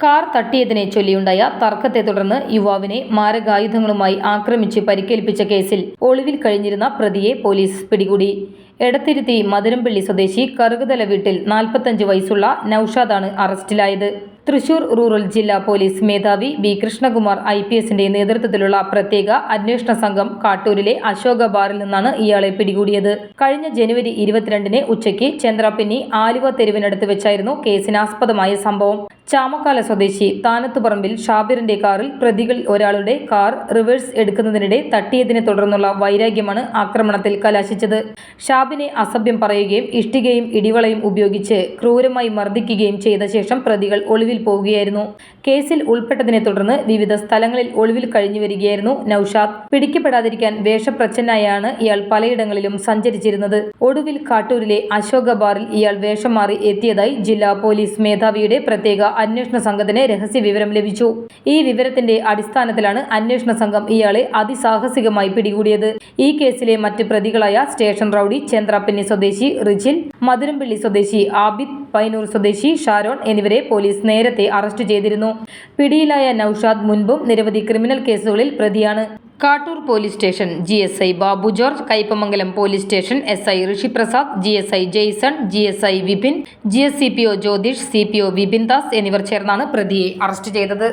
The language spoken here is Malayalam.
കാർ തട്ടിയതിനെ ചൊല്ലിയുണ്ടായ തർക്കത്തെ തുടർന്ന് യുവാവിനെ മാരകായുധങ്ങളുമായി ആക്രമിച്ച് പരിക്കേൽപ്പിച്ച കേസിൽ ഒളിവിൽ കഴിഞ്ഞിരുന്ന പ്രതിയെ പോലീസ് പിടികൂടി. എടത്തിരുത്തി മധുരംപള്ളി സ്വദേശി കറുകുതല വീട്ടിൽ നാൽപ്പത്തഞ്ച് വയസ്സുള്ള നൌഷാദാണ് അറസ്റ്റിലായത്. തൃശൂർ റൂറൽ ജില്ലാ പോലീസ് മേധാവി ബി കൃഷ്ണകുമാർ ഐ പി എസിന്റെ നേതൃത്വത്തിലുള്ള പ്രത്യേക അന്വേഷണ സംഘം കാട്ടൂരിലെ അശോക ബാറിൽ നിന്നാണ് ഇയാളെ പിടികൂടിയത്. കഴിഞ്ഞ ജനുവരി ഇരുപത്തിരണ്ടിന് ഉച്ചയ്ക്ക് ചന്ദ്രപ്പിന്നി ആലുവ തെരുവിനടുത്ത് വെച്ചായിരുന്നു കേസിനാസ്പദമായ സംഭവം. ചാമക്കാല സ്വദേശി താനത്തുപറമ്പിൽ ഷാബിറിന്റെ കാറിൽ പ്രതികൾ ഒരാളുടെ കാർ റിവേഴ്സ് എടുക്കുന്നതിനിടെ തട്ടിയതിനെ തുടർന്നുള്ള വൈരാഗ്യമാണ് ആക്രമണത്തിൽ കലാശിച്ചത്. ഷാബിനെ അസഭ്യം പറയുകയും ഇഷ്ടികയും ഇടിവളയും ഉപയോഗിച്ച് ക്രൂരമായി മർദ്ദിക്കുകയും ചെയ്ത ശേഷം പ്രതികൾ ഒളിവിൽ പോവുകയായിരുന്നു. കേസിൽ ഉൾപ്പെട്ടതിനെ തുടർന്ന് വിവിധ സ്ഥലങ്ങളിൽ ഒളിവിൽ കഴിഞ്ഞു വരികയായിരുന്നു നൌഷാദ്. പിടിക്കപ്പെടാതിരിക്കാൻ വേഷപ്രച്ഛന്നായാണ് ഇയാൾ പലയിടങ്ങളിലും സഞ്ചരിച്ചിരുന്നത്. ഒടുവിൽ കാട്ടൂരിലെ അശോക ബാറിൽ ഇയാൾ വേഷം മാറി എത്തിയതായി ജില്ലാ പോലീസ് മേധാവിയുടെ പ്രത്യേക അന്വേഷണ സംഘത്തിന് രഹസ്യ വിവരം ലഭിച്ചു. ഈ വിവരത്തിന്റെ അടിസ്ഥാനത്തിലാണ് അന്വേഷണ സംഘം ഇയാളെ അതിസാഹസികമായി പിടികൂടിയത്. ഈ കേസിലെ മറ്റ് പ്രതികളായ സ്റ്റേഷൻ റൌഡി ചന്ദ്രാപ്പിന്നി സ്വദേശി റിജിൽ മധുരംപള്ളി സ്വദേശി ആബിദ് പൈനൂർ സ്വദേശി ഷാരോൺ എന്നിവരെ പോലീസ് നേരത്തെ അറസ്റ്റ് ചെയ്തിരുന്നു. പിടിയിലായ നൌഷാദ് മുൻപും നിരവധി ക്രിമിനൽ കേസുകളിൽ പ്രതിയാണ്. Kattoor police station G S I Babu George Kaipamangalam police station S I Rishiprasad G S I Jaison G S I Vipin G S C P O Jyothish C P O Vipin Das എന്നിവർ ചേർന്നാണ് പ്രതിയെ അറസ്റ്റ് ചെയ്തത്.